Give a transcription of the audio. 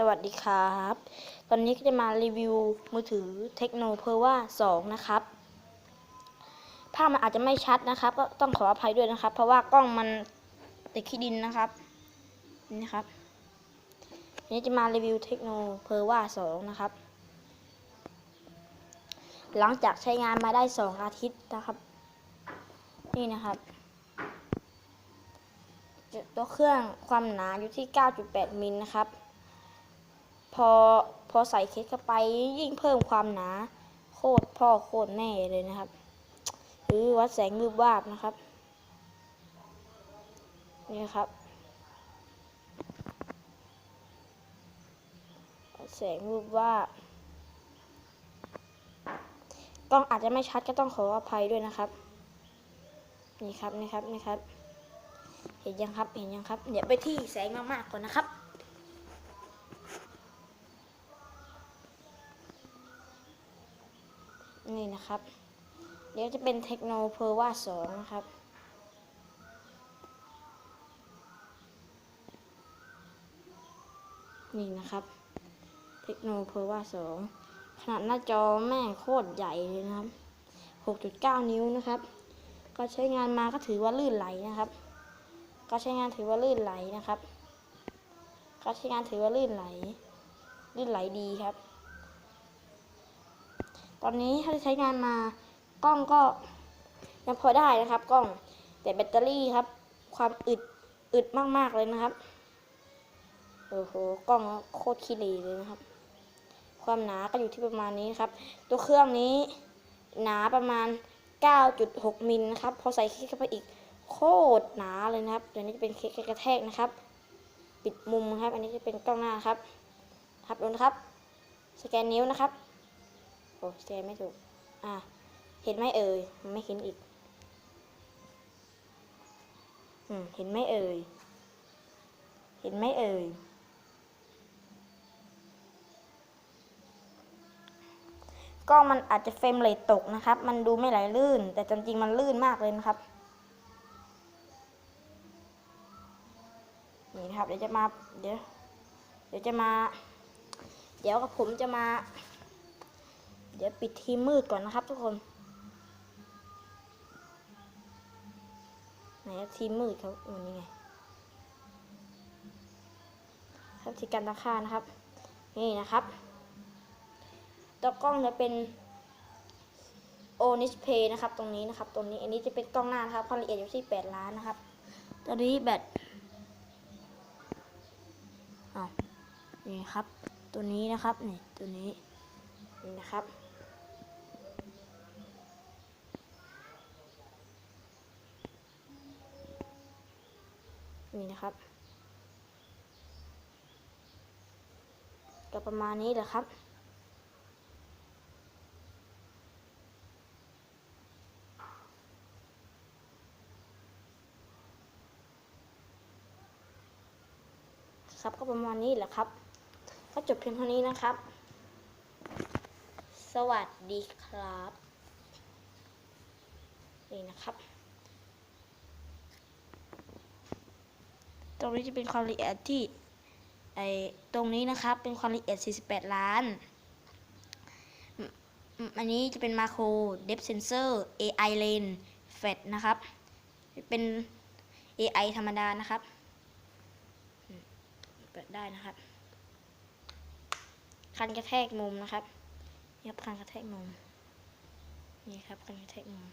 สวัสดีครับ ตอนนี้ก็จะมารีวิวมือถือเทคโนเพอร์ว่า2นะครับ ภาพมันอาจจะไม่ชัดนะครับ ก็ต้องขออภัยด้วยนะครับ เพราะว่ากล้องมันติดขี้ดินนะครับนี่นะครับวันนี้จะมารีวิวเทคโนเพอร์ว่า2นะครับ หลังจากใช้งานมาได้ 2 อาทิตย์นะครับ นี่นะครับตัวเครื่องความหนาอยู่ที่ 9.8 มิลนะครับ อพอใส่เคสเข้าไปยิ่งเพิ่มความหนา โคตรพ่อโคตรแม่เลยนะครับหรือวัดแสงรูปวาบนะครับ นี่ครับแสงรูปว่ากล้องอาจจะไม่ชัดก็ต้องขออภัยด้วยนะครับ นี่ครับนี่ครับนี่ครับ เห็นยังครับเห็นยังครับเดี๋ยวไปที่แสงมากๆก่อนนะครับ นี่นะครับ เดี๋ยวจะเป็นเทคโนเพอร์ว่าสองนะครับ นี่นะครับ เทคโนเพอร์ว่าสองขนาดหน้าจอแม่โคตรใหญ่เลยนะครับ 6.9 นิ้วนะครับ ก็ใช้งานมาก็ถือว่าลื่นไหลนะครับ ก็ใช้งานถือว่าลื่นไหลนะครับ ก็ใช้งานถือว่าลื่นไหล ลื่นไหลดีครับ ตอนนี้ถ้าใช้งานมากล้องก็ยังพอได้นะครับ กล้องแต่แบตเตอรี่ครับ ความอึดอึดมากๆเลยนะครับโอ้โหกล้องโคตรขี้เหร่เลยนะครับ ความหนาก็อยู่ที่ประมาณนี้ครับ ตัวเครื่องนี้หนาประมาณ 9.6มิลนะครับ พอใส่เคสเข้าไปอีกโคตรหนาเลยนะครับตัวนี้จะเป็นเคสกระแทกนะครับ ปิดมุมครับ อันนี้จะเป็นกล้องหน้าครับ ครับดูนะครับ สแกนนิ้วนะครับ โอ้สแกไม่ถูก อ่าเห็นไหมเอ่ยมันไม่เห็นอีก อืม เห็นไหมเอ่ย เห็นไหมเอ่ย กล้องมันอาจจะเฟรมเรทตกนะครับ มันดูไม่ไหลลื่น แต่จริงๆมันลื่นมากเลยนะครับ นี่นะครับ เดี๋ยวจะมา เดี๋ยว เดี๋ยวจะมา เดี๋ยวกับผมจะมา เดี๋ยวปิดทีมมืดก่อนนะครับทุกคนไหนทีมมืดเขาอืมนี่ไง ครับที่การตั้งค่านะครับ นี่นะครับ ตัวกล้องจะเป็น o n i s p a y นะครับ ตรงนี้นะครับ ตรงนี้อันนี้จะเป็นกล้องหน้านะครับความละเอียดอยู่ที่ 8 ล้านนะครับตัวนี้แบตอ้าวนี่ครับ ตัวนี้นะครับ นี่ ตัวนี้ นี่นะครับ นี่นะครับ ก็ประมาณนี้แหละครับ ครับก็ประมาณนี้แหละครับ ก็จบเพียงเท่านี้นะครับ สวัสดีครับ นี่นะครับ ต รงนี้จะเป็นความละเอียดที่ไอตรงนี้นะครับเป็นความละเอียด 48 ล้าน อันนี้จะเป็นมาโคร depth sensor AI lane fat นะครับ เป็น AI ธรรมดานะครับเปิดได้นะครับ คันกระแทกมุมนะครับนี่ครับคันกระแทกมุม นี่ครับคันกระแทกมุม